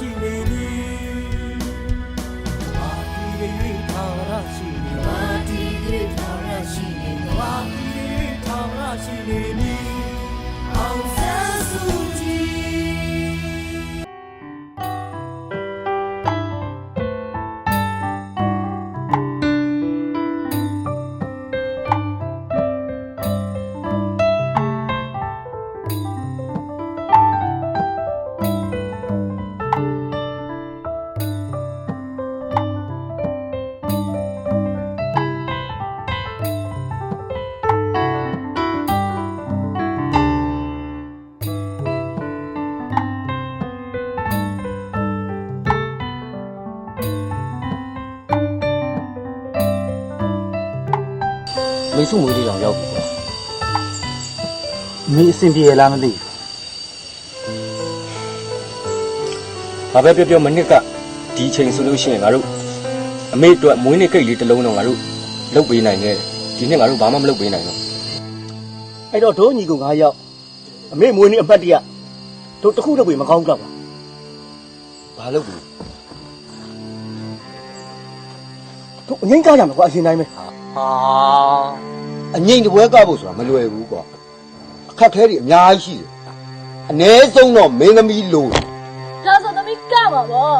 ရှိနေနီမာတီတွေထာဝရရှိနေမာတီတွေထာဝရရှိနေမာတီတွေထာဝရရှိနေ မိတ်ဆုမွေးလေးတောင်ရောက်ပြီကွာမင်းအဆင်ပြေရလားမသိဘူး။ဘာပဲပြောပြောမနစ်ကဒီအချိန်ဆိုလို့ရှိရင်ငါတို့အမေအတွက်မွေးနေ့ကိတ်လေးတစ်လုံးတော့ငါတို့လုပ်ပေးနိုင်တယ်။ဒီနှစ်ငါတို့ဘာမှမလုပ်ပေးနိုင်တော့အဲ့တော့တို့ညီကောင်၅ယောက်အမေမွေးနေအပတ်တရတို့တစ်ခုတော့ပဲမကောင်းတော့ပါဘာလုပ်ဘူးတို့အငိမ့်ကားကြမှာကွာအရှင်တိုင်းပဲဟာ အငိမ့်တပွဲကဖို့ဆိုတာမလွယ်ဘူးကွာအခက်ခဲတွေအများကြီးရှိတယ်အ ਨੇ ဆုံးတော့မင်းသမီးလို့ဒါဆိုသမီးကပါဗော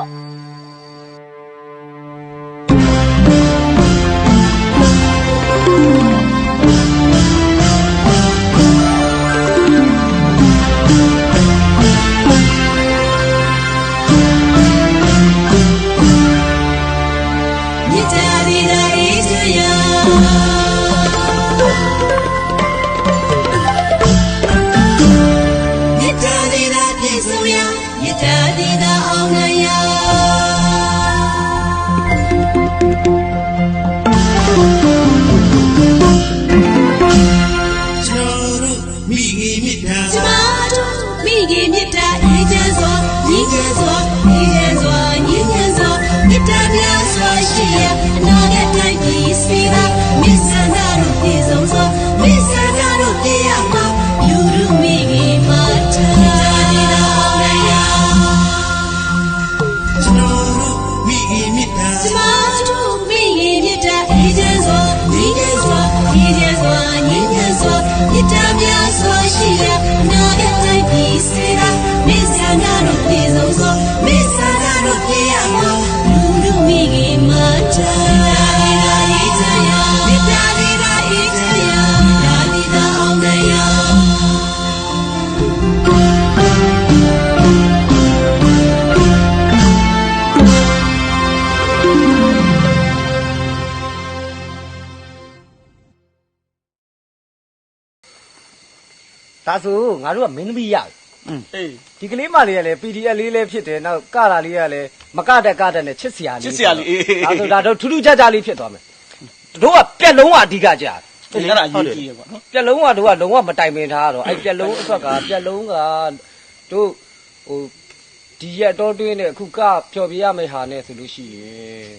ပြည့်စုံရမြစ်တာဒီတာအောင်နိုင်ရကျွန်တော်မိခင်မြစ်တာကျမတို့မိခင်မြစ်တာအေးချမ်းစွာညီချမ်းစွာ ဒီတာအေးချမ်းရမြစ်တာဒီတာအေးချမ်းရဒါဒီတာအောင်နိုင်ရဒါဆိုငါတို့ကမင်းသမီးရပြီ အေးဒီကလေးမလေးကလည်း PDF လေးလည်းဖြစ်တယ်နောက်ကတာလေးကလည်းမကတဲ့ကတဲ့နဲ့ချစ်စရာလေးချစ်စရာလေးအေးဒါဆိုဒါတော့ထူးထူးခြားခြားလေးဖြစ်သွားမယ်တို့ကပြက်လုံးကအဓိကကြာတယ် အဲ့ဒါအရေးကြီးရကွာနော်ပြက်လုံးကတို့ကလုံးဝမတိုင်ပင်ထားတော့အဲ့ပြက်လုံးအတွက်ကပြက်လုံးကတို့ဟိုဒီရက်တော့တွင်းနဲ့အခုကဖျော်ပြရမယ့်ဟာနဲ့ဆိုလို့ရှိရင်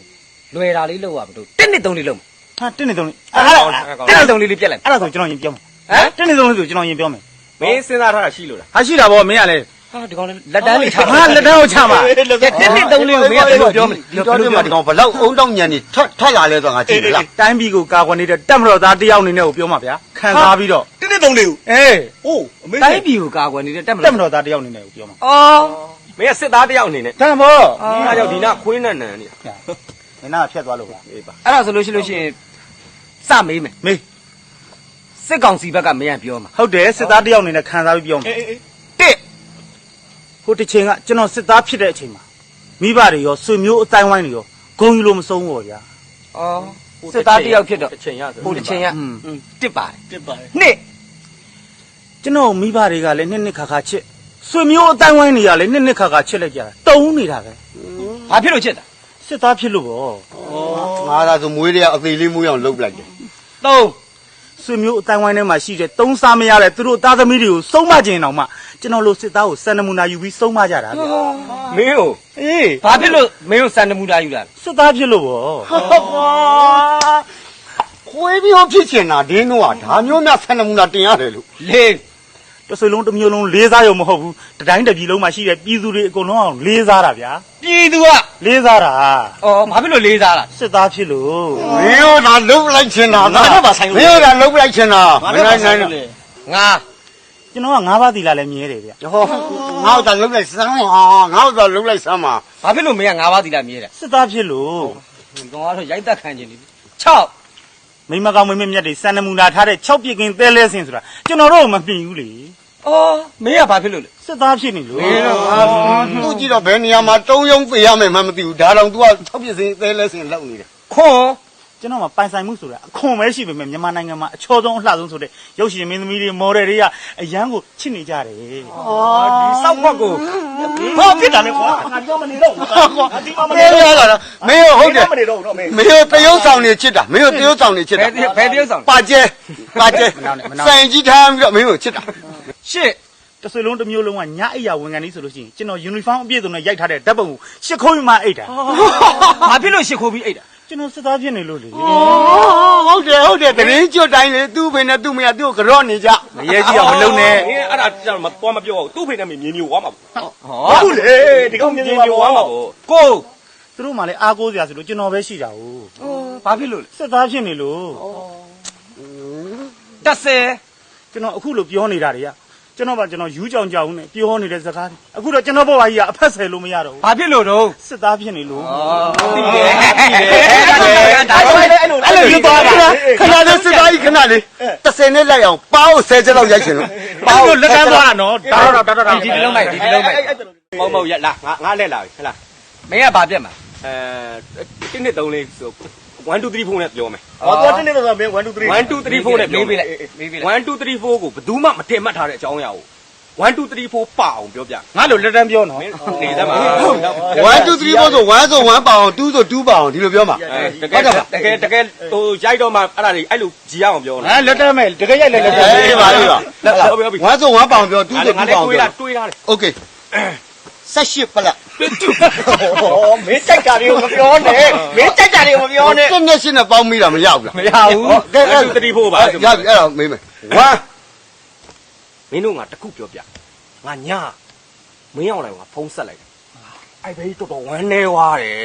လွယ်တာလေးလောက်ရမလို့တစ်နှစ်သုံးလေးလုံးဟာတင်းနေတုံးလေးအဲ့ဒါတစ်နှစ်သုံးလေးလေးပြက်လိုက်အဲ့ဒါဆိုကျွန်တော်ရင်ပြောမယ်ဟမ်တင်းနေတုံးလေးဆိုကျွန်တော်ရင်ပြောမယ် မင်းစဉ်းစားထားတာရှိလို့လားဟာရှိတာဗောမင်းကလည်းဟာဒီကောင်လေးလက်တန်းလေးထားဟာလက်တန်းကိုချမှာတစ်နှစ်သုံးလေးကိုမင်းကဘယ်လိုပြောမလဲဒီတော့ဒီမှာဒီကောင်ဘလောက်အုံတောင်းညံနေထွက်ထွက်လာလဲဆိုတော့ငါကြည့်မလားတိုင်းပြည်ကိုကာကွယ်နေတဲ့တက်မတော်သားတယောက်အနေနဲ့ကိုပြောမှာဗျာခံစားပြီးတော့တင်းတင်းသုံးလေးကိုအေးအိုးအမေတိုင်းပြည်ကိုကာကွယ်နေတဲ့တက်မတက်လို့မတော်သားတယောက်အနေနဲ့ကိုပြောမှာအော်မင်းကစစ်သားတစ်ယောက်အနေနဲ့တန်ဗောဒီကကြောင့်ဒီနာခွေးနဲ့နန်နေမင်းနာဖြတ်သွားလို့ပါအေးပါအဲ့ဒါဆိုလို့ရှိလို့ရှိရင်စမေးမယ်မေး စစ်ကောင်စီဘက်ကမင်းကပြောမှာဟုတ်တယ်စစ်သားတယောက်အနေနဲ့ခံစားပြီးပြောမှာအေးအေးတစ်ဟိုတစ်ချိန်ကကျွန်တော်စစ်သားဖြစ်တဲ့အချိန်မှာမိဘတွေရောဆွေမျိုးအတိုင်းဝိုင်းတွေရောဂုံယူလို့မဆုံးဘူးဗျာအော်စစ်သားတစ်ယောက်ဖြစ်တော့တစ်ချိန်ရဆိုဟိုတစ်ချိန်ကอืมတစ်ပါတယ်တစ်ပါတယ်နှစ်ကျွန်တော်မိဘတွေကလည်းနှစ်နှစ်ခါခါချစ်ဆွေမျိုးအတိုင်းဝိုင်းတွေကလည်းနှစ်နှစ်ခါခါချစ်လိုက်ကြတာတုံးနေတာပဲဘာဖြစ်လို့ချစ်တာစစ်သားဖြစ်လို့ဗောငါသာဆိုမွေးတွေကအသေးလေးမွေးအောင်လုပ်လိုက်တယ်သုံး ဆွေမျိုးအတိုင်းဝိုင်းထဲမှာရှိတဲ့တုံးစားမရတဲ့သူတို့သားသမီးတွေကိုစုံမကျင်အောင်မှကျွန်တော်တို့စစ်သားကိုစံနမူနာယူပြီးစုံမကြတာဗျာမင်းကိုအေးဘာဖြစ်လို့မင်းကိုစံနမူတာယူတာလဲစစ်သားဖြစ်လို့ဗောဟုတ်ပါခွေးပြီးတော့ဖြစ်ချင်တာဒင်းတို့ကဒါမျိုးများဆန္ဒမူနာတင်ရတယ်လို့လေ တစ်ဆွေလုံးတစ်မျိုးလုံးလေးစားရုံမဟုတ်ဘူးတတိုင်းတစ်ပြည်လုံးမှာရှိတဲ့ပြည်သူတွေအကုန်လုံးအောင်လေးစားတာဗျာပြည်သူကလေးစားတာအော်ဘာဖြစ်လို့လေးစားလားစစ်သားဖြစ်လို့မင်းတို့သာလုံးလိုက်ချင်တာငါတို့ပါဆိုင်လို့မင်းတို့သာလုံးလိုက်ချင်တာမင်းနိုင်နိုင်ငါကျွန်တော်ကငါးပါးသီလာလည်းမြဲတယ်ဗျဟောငါ့သာလုံးလိုက်စမ်းဟာငါ့သာလုံးလိုက်စမ်းပါဘာဖြစ်လို့မင်းကငါးပါးသီလာမြဲတယ်စစ်သားဖြစ်လို့ဒီကောင်ကတော့ရိုက်တက်ခံခြင်းနေပြီ6 မိမကောင်မင်းမမြတ်တွေစံနမူနာထားတဲ့6ပြစ်ကင်းသဲလဲစင်ဆိုတာကျွန်တော်တို့မမြင်ဘူးလေအော်မင်းကဘာဖြစ်လို့လဲစစ်သားဖြစ်နေလို့မင်းတို့ငါသူ့ကြည့်တော့ဘယ်နေရာမှာတုံးယုံပေးရမယ်မှမသိဘူးဒါတော့ तू က၆ပြည့်စင်သေးလဲစင်လောက်နေတယ်ခွန် ကျွန်တော်မှပိုင်ဆိုင်မှုဆိုတာအခွန်ပဲရှိပေမဲ့မြန်မာနိုင်ငံမှာအချောဆုံးအလှဆုံးဆိုတဲ့ရုပ်ရှင်မင်းသမီးတွေမော်ဒယ်တွေကအရန်ကိုချစ်နေကြတယ်အော်ဒီစောက်ခွက်ကိုဘာဖြစ်တာလဲကွာငါဒီမနေတော့ဘူးကွာဒီမမင်းရတာတော့မင်းဟုတ်တယ်မနေတော့ဘူးတော့မင်းမင်းတို့တရုတ်ဆောင်နေချစ်တာမင်းတို့တရုတ်ဆောင်နေချစ်ဘတာယ်တဘယ်တရုပ်ဆောင်ပါကျဲပါကျဲဆိုင်ကြီးထားပြီးတော့မင်းတို့ချစ်တာရှစ်တစ်ဆွေလုံးတစ်မျိုးလုံးကညအိယာဝန်ခံနေဆိုလို့ရှိရင်ကျွန်တော်ယူနီဖောင်းအပြည့်စုံနဲ့ရိုက်ထားတဲ့ဓာတ်ပုံကိုရှစ်ခုံးမှအိတ်တာဘာဖြစ်လို့ရှစ်ခိုးပြီးအိတ်တာ ကျွန်တော်စစ်သားဖြစ်နေလို့လေဟုတ်တယ်ဟုတ်တယ်တရင်ကျွတ်တိုင်းလေသူ့ဖေနဲ့သူ့မယားသူ့ကိုကြော့နေကြမရဲကြီးကမလုံးနဲ့မင်းအဲ့ဒါကြောင့်မသွားမပြောဘူးသူ့ဖေနဲ့မင်းမြင်မြင်ဝါမှာပေါ့ဟုတ်လေဒီကောင်မြင်မြင်မှာမြင်ဝါပေါ့မှာပေါ့ကိုသူတို့မှလည်းအားကိုးစရာဆိုလို့ကျွန်တော်ပဲရှိတာ哦ဘာဖြစ်လို့လဲစစ်သားဖြစ်နေလို့30ကျွန်တော်အခုလိုပြောနေတာတွေက ကျွန်တော်ကကျွန်တော်ယူးကြောင်ကြောင်နဲ့ပြောနေတဲ့စကားတွေအခုတော့ကျွန်တော်ဘဝကြီးကအဖက်ဆယ်လို့မရတော့ဘူးဘာဖြစ်လို့တော့စစ်သားဖြစ်နေလို့သိတယ်ဒါကြောင့်လည်းအဲ့လိုအဲ့လိုပြောသွားတာခဏလေးစစ်သားကြီးခဏလေး30နဲ့လိုက်အောင်ပါအောင်10ချက်လောက်ရိုက်ချင်လို့ပါလို့လက်ကမ်းသွားတာနော်ဒါတော့ဒါတော့ဒါဒီဒီလုံးလိုက်ဒီဒီလုံးလိုက်မဟုတ်မဟုတ်ရလာငါငါလက်လာပြီဟဲ့လားမင်းကဘာပြက်မှာအဲတင်းနှစ်သုံးလေးဆို 1 2 3 4နဲ့ပြောမယ်။ဟောတော့တင်းနေတော့မင်း1 2 3 1 2 3 4နဲ့မေးပေးလိုက်မေးပေးလိုက်1 2 3 4ကိုဘယ်သူမှမတင်မှတ်ထားတဲ့အကြောင်းအရာကို1 2 3 4ပါအောင်ပြောပြငါတို့လက်တန်းပြောနော်နေသမှာ1 2 3 4ဆို1ဆို1ပါအောင်2ဆို2ပါအောင်ဒီလိုပြောမှာတကယ်တကယ်တကယ်ဟိုရိုက်တော့မှအဲ့ဒါတွေအဲ့လိုကြည်ရအောင်ပြောနော်ဟမ်လက်တန်းမယ်တကယ်ရိုက်လက်လက်တန်းပါပါပါ1ဆို1ပါအောင်ပြော2ဆို2ပါအောင်ပြောငါလည်းတွေးတာတွေးတာလေ Okay 18ပလက်ဟောမင်းကြိုက်တာတွေကိုမပြောနဲ့မင်းကြိုက်တာတွေကိုမပြောနဲ့တက်နဲ့ရှင်းနဲ့ပေါင်းမိတာမရဘူးလားမရဘူးကဲ1 2 3 4ပါရပြီအဲ့ဒါမေးမယ်1မင်းတို့ငါတခုပြောပြငါညာမင်းအောင်လိုက်ငါဖုံးဆက်လိုက်အဲ့ဘေးတော်တော်ဝမ်းနေွားတယ်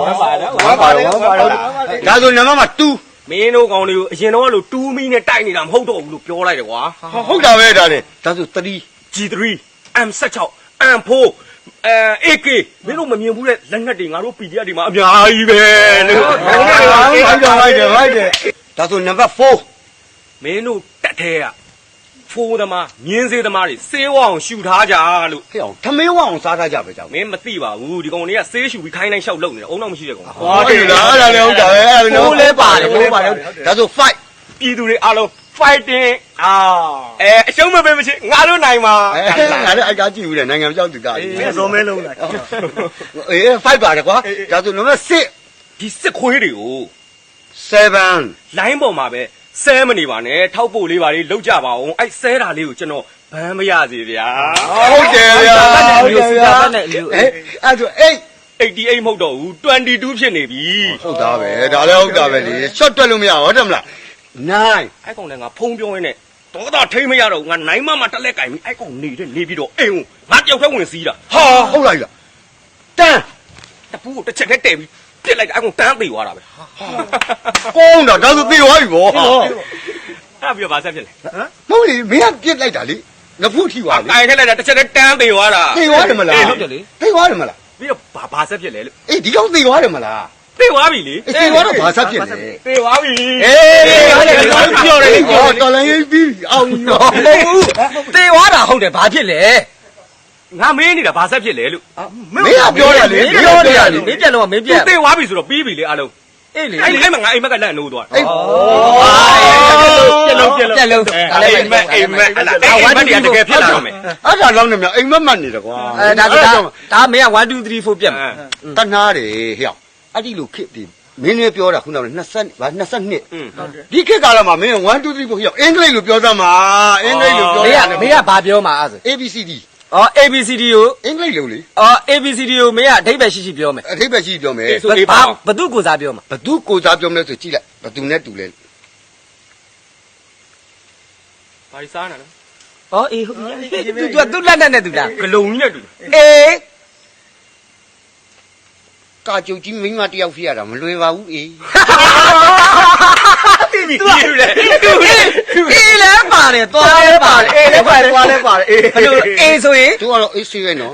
ဝမ်းပါနော်ဝမ်းပါတယ်ဝမ်းပါတယ်ဒါဆိုနံပါတ်မှာ2မင်းတို့ကောင်တွေကိုအရင်တော့လို့တူးမီနဲ့တိုက်နေတာမဟုတ်တော့ဘူးလို့ပြောလိုက်တယ်ကွာဟုတ်တာပဲဒါလေဒါဆို3 G3 M16 M4 အဲ AK မင်းတို့မမြင်ဘူးတဲ့လက်နက်တွေငါတို့ PDF တွေမှာအများကြီးပဲလို့ဟုတ်တယ်ဟုတ်တယ်ဟုတ်တယ်ဟုတ်တယ်ဒါဆိုနံပါတ်4မင်းတို့တက်သေးကဖိုးသမားမြင်းစေးသမားတွေစေးဝအောင်ရှူထားကြလို့ဟဲ့အောင်ထမင်းဝအောင်စားထားကြပဲကြောက်မင်းမသိပါဘူးဒီကောင်တွေကစေးရှူပြီးခိုင်းတိုင်းရှောက်လုံနေတယ်အုံတော့မရှိတဲ့ကောင်ဟောတယ်လားအဲ့ဒါလည်းဟုတ်တာပဲအဲ့ဒါလည်းလဲပါတယ်လို့ပါတယ်ဒါဆို5ပြည်သူတွေအားလုံး fighting အာအဲအရှုံးမပေးမချင်ငါတို့နိုင်မှာအဲငါလည်းအိုက်ကားကြည့်ဘူးလေနိုင်ငံပြောက်သူကကြီးမင်းဇော်မဲလုံးလိုက်အေး5ပါတယ်ကွာဒါဆိုနံပါတ်6ဒီစစ်ခွေးတွေကို7လိုင်းပေါ်မှာပဲဆဲမနေပါနဲ့ထောက်ပို့လေးပါလေးလောက်ကြပါအောင်အဲ့ဆဲတာလေးကိုကျွန်တော်ဘမ်းမရစေဗျာဟုတ်တယ်ဗျာဟုတ်တယ်ဗျာဟုတ်တယ်ဗျာအဲအဲ့ဆို8 88မဟုတ်တော့ဘူး22ဖြစ်နေပြီဟုတ်တာပဲဒါလည်းဟုတ်တာပဲလေရှော့တွက်လို့မရဟုတ်တယ်မလား 9အဲ့ကောင်လည်းငါဖုံးပြောရင်းနဲ့ဒေါသထိမ့်မရတော့ဘူးငါနိုင်မမတက်လက်ကင်ပြီးအဲ့ကောင်နေတဲ့နေပြီးတော့အိမ်ကိုငါတယောက်တည်းဝင်စီးတာဟာဟုတ်လိုက်လားတန်းတပူးကိုတစ်ချက်တည်းတဲပြီးပြစ်လိုက်တာအဲ့ကောင်တန်းသေးသွားတာပဲကုန်းတော့ဒါဆိုပြေသွားပြီဗောအဲ့ပြီးတော့ဗာဆက်ဖြစ်လဲမဟုတ်လေမင်းကပြစ်လိုက်တာလေငဖူးထီသွားလေအိုင်ထက်လိုက်တာတစ်ချက်တည်းတန်းသေးသွားတာသေသွားတယ်မလားအေးဟုတ်တယ်လေသေသွားတယ်မလားပြီးတော့ဗာဗာဆက်ဖြစ်လဲလို့အေးဒီကောင်သေသွားတယ်မလား သေသွားပြီလေအေးသေသွားတော့ဘာဆက်ဖြစ်လဲသေသွားပြီအေးပြောတယ်ပြောတယ်တော်လည်းရေးပြီးအောင်ရောသေသွားတာဟုတ်တယ်ဘာဖြစ်လဲငါမင်းနေတာဗာဆက်ဖြစ်လဲလို့မင်းကပြောတယ်လေပြောတယ်လေမင်းပြန်တော့မင်းသူပြန်သေသွားပြီဆိုတော့ပြီးပြီလေအားလုံးအေးလေအဲ့ဒီအဲ့မှာငါအိမ်မက်ကလက်နိုးသွားအေးပြက်လုံးပြက်လုံးပြက်လုံးဒါအိလည်းမ်မက်အိမ်မက်အဲ့ဒါအဲ့မက်တကယ်ဖြစ်လာတော့မယ်အဲ့ဒါလောက်နေမြအိမ်မက်မက်နေတယ်ကွာအဲဒါဒါဒါမင်းက1 2 3 4ပြက်မှာတနာတယ်ဟဲ့ အဲ့ဒီလိုခစ်ဒီမင်းလည်းပြောတာခုနက20ဗာ22อืมဒီခေတ်ကာလမှာမင်း1 2 3 4ဟိအင်္ဂလိပ်လိုပြောစမ်းပါအင်္ဂလိပ်လိုပြောမင်းကမင်းကဘာပြောမှာအဲ့ဆို ABCD အော် ABCD ကိုအင်္ဂလိပ်လိုလေအော် ABCD ကိုမင်းကအဓိပ္ပာယ်ရှိရှိပြောမယ်အထိပ္ပယ်ရှိပြောမယ်ဆိုအေးပါဘာဘသူကိုစားပြောမှာဘသူကိုစားပြောမလဲဆိုကြည့်လိုက်ဘသူနဲ့တူလဲဘာစားနေလဲဩအေးဟုတ်ပြီသူကသူလက်နဲ့နဲ့သူလားဂလုံကြီးနဲ့တူအေး ကာကြုတ်ကြီးမိန်းမတယောက်ဖြစ်ရတာမလွယ်ပါဘူးအေးတိပြီသူကသူလေအေးလဲပါတယ်သွားလဲပါတယ်အေးလည်းပါတယ်သွားလည်းပါတယ်အေးဘယ်လိုအေးဆိုရင်သူကတော့အေးဆေးပဲနော်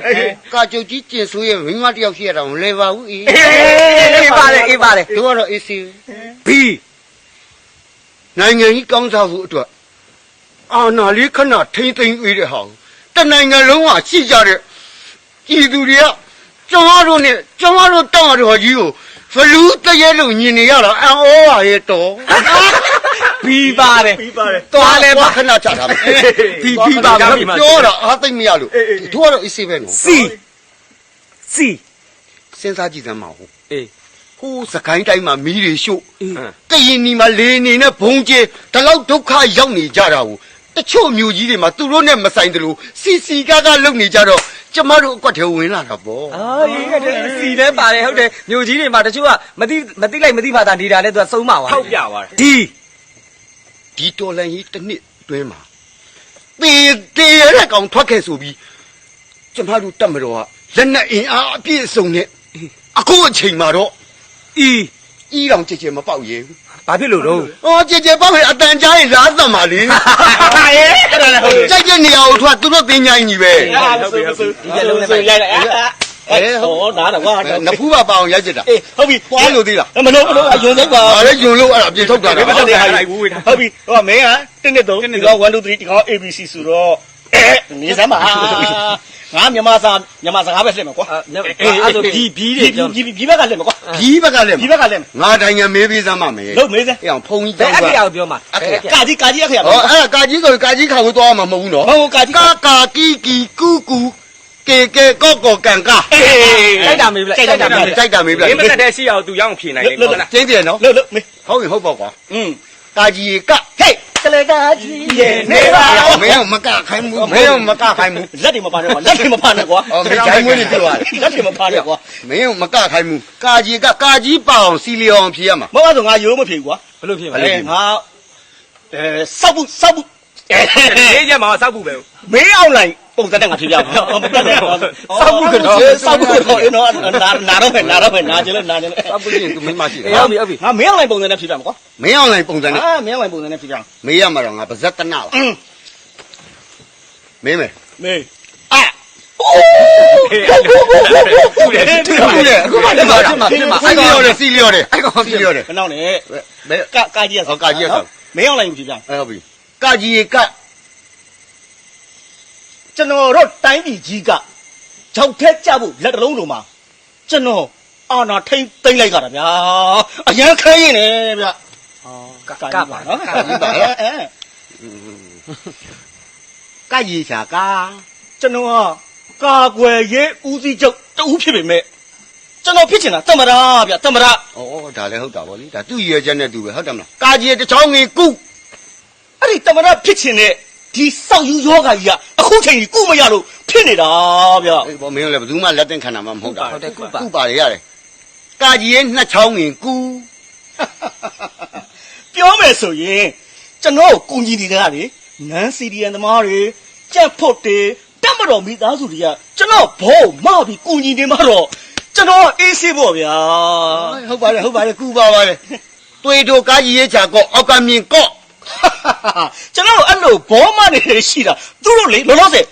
ကာကြုတ်ကြီးကျင်ဆိုးရဲ့မိန်းမတယောက်ဖြစ်ရတာမလွယ်ပါဘူးအေးအေးပါတယ်အေးပါတယ်သူကတော့အေးဆေးပဲဘီနိုင်ငံကြီးကောင်းစားဖို့အတွက်အာဏာလေးခဏထိမ့်သိမ့်ပြီးတဲ့ဟာကိုတနိုင်ငံလုံးကရှိကြတဲ့ပြည်သူတွေက ကျွန်တော်တို့နဲ့ကျွန်တော်တို့တောင်းတော်ကြီးကိုဖလူးတရဲလို့ညင်နေရတာအံ့ဩပါရဲ့တော်ဘီပါတယ်ပြီးပါတယ်သွားလဲပါခဏချတာမယ်ဘီဘီပါဗျာပြောတာအားသိမ့်မရလို့သူကတော့အေးဆေးပဲနော်စီစီစဉ်းစားကြည့်စမ်းပါဦးအေးဟိုးစကိုင်းတိုင်းမှာမီးတွေရှို့အေးကရင်နီမှာလေနေနဲ့ဘုံကျဲဒီလောက်ဒုက္ခရောက်နေကြတာကိုတချို့မျိုးကြီးတွေမှာသူတို့နဲ့မဆိုင်တယ်လို့စီစီကားကားလုပ်နေကြတော့ ကျမတို့အကွက်ထဲဝင်လာတာပေါ့အာအေးကတည်းကစီလဲပါတယ်ဟုတ်တယ်မြို့ကြီးတွေမှာတချို့ကမသိမသိလိုက်မသိဖာတာနေတာလဲသူကစုံးမှာပါထောက်ပြပါတယ်ဒီဒီတော်လန်ကြီးတစ်နှစ်တွင်းမှာတေးတေးရတဲ့ကောင်ထွက်ခဲ့ဆိုပြီးကျမတို့တက်မတော်ကလက်နဲ့အင်အားအပြည့်အစုံနဲ့အခုအချိန်မှာတော့အီဤတော်ကြည်ကြည်မပေါက်ရဲဘူး ဘာဖြစ်လို့တော့။အော်ကြည်ကြည်ပေါက်ရင်အတန်ကြားရင်လားသတ်ပါလေဟာရဲ့အဲ့ဒါလည်းဟုတ်။ကြိုက်တဲ့နေရာကိုထွက်သူတို့တင်ញိုင်းကြီးပဲဟုတ်ပြီဟုတ်ပြီဒီကလုံးနဲ့ရိုက်လိုက်အဲ့ဟောနားတော့ကွာ။နဖူးပါပါအောင်ရိုက်ကြတာအေးဟုတ်ပြီ။သွားလို့သေးလားမလို့မလို့အယုံလိုက်ပါ။ဒါလည်းယုံလို့အဲ့ဒါပြင်ထုတ်တာဘယ်မှာတည်းဟာလိုက်ဘူးဟုတ်ပြီဟိုမင်းက1နဲ့3ဒီကောင်1 2 3ဒီကောင် ABC ဆိုတော့အဲ နေစမ်းပါငါမြန်မာစာမြန်မာစကားပဲလှည့်မယ်ကွာအဲ့ဆိုဘီဘီတွေပြောဒီဒီဘက်ကလှည့်မယ်ကွာ။ဒီဘက်ကလည်းဒီဘက်ကလှည့်မယ်ငါတိုင်းငယ်မေးပေးစမ်းပါမယ်လို့မေးစမ်း။အဲ့အောင်ဖုံကြီးဘယ်တောင်းအပါခေကိုပြောမှာကာကြီးကာကြီးအခရ။ဟောအဲ့ဒါကာကြီးဆိုကာကြီးခါကိုသွားမှာမဟုတ်ဘူးနော်မဟုတ်ကာကြီး။ကာကာကီကီကူကူကေကေကောကောကန်ကာအေးတိုက်တာမေးပလိုက်တိုက်တာမေးပလိုက်တိုက်တာမေးပြမင်းမတက်တဲ့ရှိအောင်သူရောက်ဖြေနိုင်လိမ့်မယ်ဟုတ်လားကျင်းတယ်နော်လို့လို့မေး။ဟုတ်ရင်ဟုတ်ပါကွာอืม။ ကာကြီးကဟေးကလေးကာကြီးရဲ့နေပါမင်းမကခိုင်းဘူးမင်းမကခိုင်းဘူးလက်တွေမပါနဲ့ကွာလက်တွေမပါနဲ့ကွာအော်မင်းဂျိုင်းမွေးနေပြောရတယ်လက်တွေမပါနဲ့ကွာမင်းမကခိုင်းဘူးကာကြီးကကာကြီးပအောင်စီလီအောင်ဖြေရမှာမဟုတ်ဆိုငါရိုးမဖြေကွာဘယ်လိုဖြစ်မအဲလဲငါအဲစောက်ဘူးစောက်ဘူးအဲအေးကြမှာစောက်ဖို့ပဲမေးအောင်လိုက် ပုံစံနဲ့ငါဖြေပြမယ်မပြတ်နဲ့စောက်ဘူးကတော့စောက်ဘူးကတော့အေးနော်နာနာတော့ပဲနာတော့ပဲနာကြလို့နာကြလို့တပ်ပရင်သူမင်းမရှိတယ်အေးဟုတ်ပြီဟုတ်ပြီငါမေးအောင်လိုက်ပုံစံနဲ့ဖြေပြမယ်ကွာမင်းအောင်လိုက်ပုံစံနဲ့အာမေးအောင်လိုက်ပုံစံနဲ့ဖြေပြမယ်မေးရမှာတော့ငါပါဇက်တနာပါอืมမင်းမယ်မေးအာတူတယ်တူဟုတ်တယ်အခုမှဖြစ်မှာဖြစ်မှာဖြစ်မှာစီလီရောတယ်စီလီရောတယ်အဲ့ကောင်စီလီရောတယ်မနောက်နဲ့ဘယ်ကကာကြီးရဟောကာကြီးရဆောက်မေးအောင်လိုက်ဖြေပြမယ်အဲ့ဟုတ်ပြီကာကြီးက ကျွန်တော်တို့တိုင်းပြည်ကြီးကကြောက်ထက်ကြဖို့လက်တလုံးလုံးမှာကျွန်တော်အာနာထိမ့်သိမ့်လိုက်ကြတာဗျာအရန်ခဲရင်နေဗျကကပါနော်နော်ကာကြီးပါအဲကာကြီးချာကာကျွန်တော်ကကာကွယ်ရေးဦးစီးချုပ်တူဖြစ်ပေမဲ့ကျွန်တော်ဖြစ်ချင်တာတမရဗျတမရဩဒါလည်းဟုတ်တာဗောလေဒါသူ့ရည်ရွယ်ချက်နဲ့သူပဲဟုတ်တယ်မလားကာကြီးတစ်ချောင်းငင်ကုအဲ့ဒီတမရဖြစ်ချင်တဲ့ ဒီစောက်ယူယောဂါကြီးကအခုချိန်ကြီးကုမရလို့ဖြစ်နေတာဗျအေးဗောမင်းလည်းဘယ်သူမှလက်သင့်ခံတာမှမဟုတ်တာဟုတ်တယ်ကုပါ ကုပါရရတယ်ကာကြီးရဲ့နှစ်ချောင်းငင်ကုပြောမယ်ဆိုရင်ကျွန်တော်ကိုကူညီနေတာလေနန်းစီဒီယန်သမားတွေကြက်ဖို့တွေတက်မတော်မိသားစုတွေကကျွန်တော်ဘောမပြီးကူညီနေမှာတော့ကျွန်တော်အေးဆေးပေါ့ဗျာ ဟုတ်ပါတယ်ဟုတ်ပါတယ်ကုပါပါတယ်တွေ့တို့ကာကြီးရဲ့ချာကောအောက်ကမြင်ကော့ ကျွန်တော်အဲ့လိုဘောမနေနေရှိတာသူတို့လေလောလောဆယ်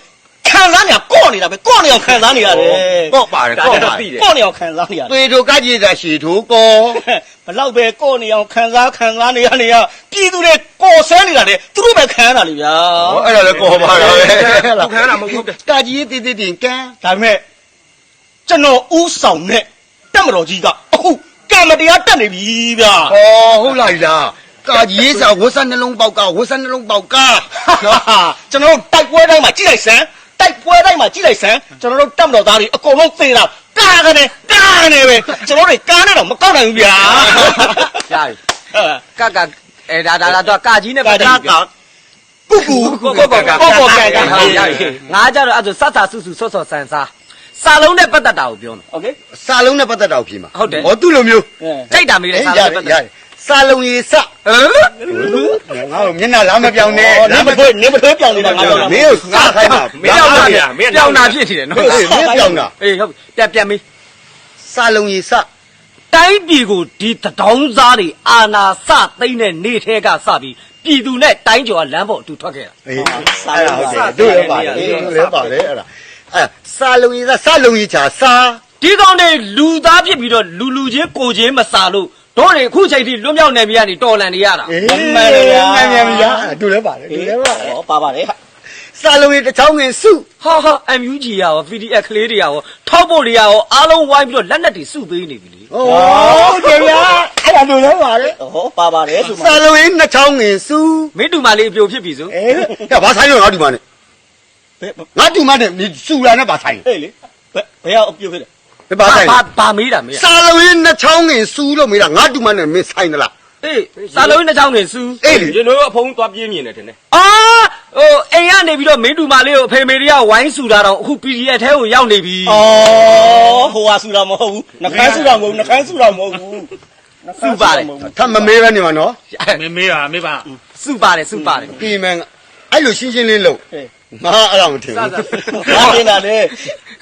ခံစားနေတာကော့နေတာပဲကော့နေအောင်ခံစားနေရတယ်ကော့ပါတယ်ဒါကော့တော့ပါသိတယ်ကော့နေအောင်ခံစားနေရတယ်တွေ့တို့ကာကြီးကရှီထိုးကောဘလောက်ပဲကော့နေအောင်ခံစားခံစားနေရနေရပြည်သူတွေကော့ဆဲနေတာလေသူတို့ပဲခံရတာလေဗျာဟောအဲ့ဒါလည်းကောပါတာပဲသူခံရတာမဟုတ်ဘူးတဲ့ကာကြီးရဲ့တည်တည်တင်ကန်းဒါပေမဲ့ကျွန်တော်ဥဆောင်နဲ့တက်မတော်ကြီးကအခုကံမတရားတက်နေပြီဗျာဟောဟုတ်လိုက်လား ကာကြီးရဲ့စာဝတ်ဆက်နှလုံးပေါက်ကဝတ်ဆက်နှလုံးပေါက်က နော်ကျွန်တော်တို့တိုက်ပွဲတိုင်းမှာကြည့်လိုက်စမ်းတိုက်ပွဲတိုင်းမှာကြည့်လိုက်စမ်းကျွန်တော်တို့တက်မတော်သားတွေအကုန်လုံးသေတာကာကနေကာကနေပဲကျွန်တော်တို့ကားနဲ့တော့မကောက်နိုင်ဘူးဗျာ ရပြီကကအဲဒါဒါတော့ကကြီးနဲ့ ကာ ပတ်သက် ကာကူကူ ကိုကိုကိုက ကိုကိုကန်ကန် ငါကြတော့အဲ့ဒါစတ်တာစုစုဆော့ဆော့ဆန်စားစာလုံးနဲ့ပတ်သက်တာကိုပြောမှာ โอเค စာလုံးနဲ့ပတ်သက်တာကိုဖြေမှာ ဟုတ်တယ် ဟောသူ့လိုမျိုး အဲ ကြိုက်တာမေးတယ်စာ ရ လုံး တ နဲ့ပတ်သက် ယ်ရတယ် စာလုံးရေးစငါ့ကိုမျက်နှာလားမပြောင်းနဲ့အော်နေမထွေးနေမထွေးပြောင်းနေတာငါတော့မင်းကိုငါခိုင်းတာမင်းပြောင်းတာမင်းပြောင်းတာဖြစ်နေတယ်နော်ဟေးမင်းပြောင်းတာအေးဟုတ်ပြီပြတ်ပြတ်မေးစာလုံးရေးစတိုင်းပြည်ကိုဒီတဒေါင်းစားတွေအာနာစသိမ့်တဲ့နေထဲကစပြီးပြည်သူနဲ့တိုင်းကျော်ကလမ်းပေါ်အတူထွက်ခဲ့တာအေးအဲ့ဒါဟုတ်တယ်တို့လည်းပါတယ်တို့လည်းပါတယ်အဲ့ဒါအဲ့စာလုံးရေးစစာလုံးရေးချာစာဒီကောင်တွေလူသားဖြစ်ပြီးတော့လူလူချင်းကိုချင်းမစာလို့ တို့တွေအခုချိန်ထိလွတ်မြောက်နေပြီကနေတော်လန်နေရတာအေးမှန်တယ်ဗျာမှန်ပြန်ဗျာတို့လည်းပါတယ်တို့လည်းပါတယ်ဟောပါပါတယ်စာလုံးရေးတစ်ချောင်းငင်စုဟာဟာ MUG ရရော VDF ကလေးတွေရရောထောက်ဖို့တွေရရောအားလုံးဝိုင်းပြီးတော့လက်နက်တွေစုပေးနေပြီလေဩတယ်ဗျာအဲ့ဒါတို့လည်းပါတယ်ဟောပါပါတယ်သူမစာလုံးရေးနှစ်ချောင်းငင်စုမင်းတူမလေးအပြိုဖြစ်ပြီဆိုအေးကဘာဆိုင်လို့ငါဒီမှာနဲ့ဘယ်ငါဒီမှာနဲ့ဒီစုလာနဲ့ဘာဆိုင်ဟေးလေဘယ်ဘယ်ရောက်အပြုတ်ဖြစ်တယ် ဘယ်ဘာဆိုင်ဘာဘာမေးတာမေးတာစာလုံးရေးနှစ်ချောင်းငင်စုလို့မေးတာငါဒီမှာနဲ့မင်းဆိုင်သလားအေးစာလုံးနှစ်ချောင်းနေစူးအေးလေကျွန်တော်တို့အဖုံးသွားပြင်းမြင်တယ်တင်တယ်အာဟိုအိမ်ကနေပြီးတော့မင်းတူမလေးကိုအဖေမေတွေကဝိုင်းစုတာတော့အခု PDF ထဲကိုရောက်နေပြီဩဟိုဟာဆူတာမဟုတ်ဘူးနှခမ်းဆူတာမဟုတ်ဘူးနှခမ်းဆူတာမဟုတ်ဘူးစုပါတယ်ထပ်မမေးပဲနေမှာနော်မေးမေးပါမေးပါစုပါတယ်စုပါတယ်ပြီးမယ်အဲ့လိုရှင်းရှင်းလင်းလို့ငါအဲ့ဒါမထင်ဘူးငါနေတာလေ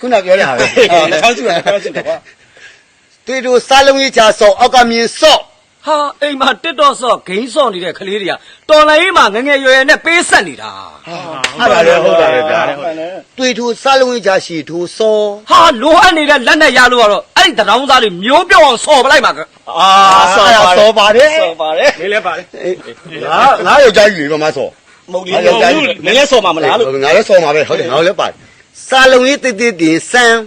ခုနပြောတဲ့ဟာပဲနှခမ်းဆူတာနှခမ်းဆူတာကွာတွေ့တို့စာလုံးရေးချာဆော့အောက်ကမြင်ဆော့ဟာအိမ်မှာတစ်တော့ဆော့ဂိမ်းဆော့နေတဲ့ကလေးတွေကတော်လိုင်းမှာငငယ်ရွယ်ရွယ်နဲ့ပေးဆက်နေတာအဲ့ဒါလည်းဟုတ်တာပဲဗျာတွေ့တို့စာလုံးရေးချာရှိတို့ဆော့ဟာလိုအပ်နေတဲ့လက်နဲ့ရလို့ကတော့အဲ့ဒီတရောင်းသားတွေမျိုးပြောအောင်ဆော့ပလိုက်မှာကအာဆောပါဆော့ပါတယ်ဆောပါတယ်မေးလဲပါလေငါငါယောက်ျားကြီးလေဘာမှဆော့မဟုတ်လေမင်းလည်းဆောမှာမလားလို့ငါလည်းဆော့မှာပဲဟုတ်တယ်ငါလည်းပါတယ် စာလုံးရေးတိတ်တိတ်တင်စမ်း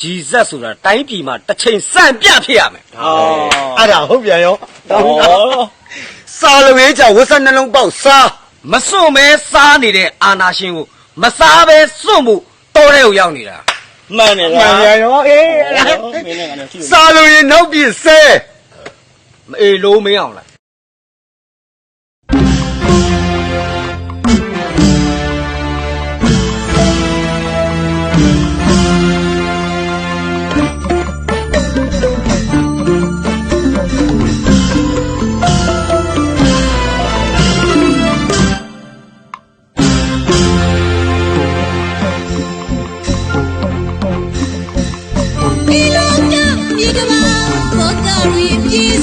ဂျီဇက်ဆိုတာတိုင်းပြည်မှာတစ်ချိန်စံပြဖြစ်ရမယ်ဟောအဲ့ဒါဟုတ်ပြန်ရောဟောစာလုံးရေးချာဝတ်စနှလုံးပေါက်စားမစွန့်မဲစားနေတဲ့အာနာရှင်ကိုမစားပဲစွန့်မှုတော်တဲ့ကိုရောက်နေတာမှန်တယ်မှဗျာန်ပြန်ရောအေးမင်းနဲ့ငါနဲ့ကြည့်စာလုံးရေးနောက်ပြည့်ဆဲမအေးလို့မင်းအောင်လား ကရီ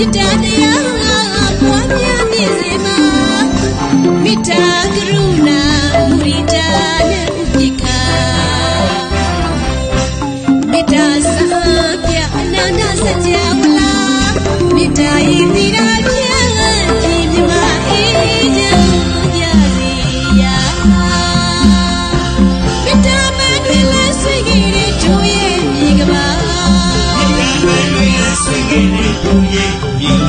မြတ်တရားကပွားများမြင့်စေမှာမေတ္တာကရုဏာမုရိတာနဲ့ဥပိ္ပခာမေတ္တာစပြအနန္တစัจ जा ဝလာမေတ္တာဤသီရာဖြင့်ဒီမြမအေးချမ်းကြစီယာမေတ္တာမတွေလည်းဆွေကြီးတွေတို့ရဲ့မြေကပါမေတ္တာမတွေလည်းဆွေကြီးတွေတို့ရဲ့မြေကပါမေတ္တာဆွေကြီးအေး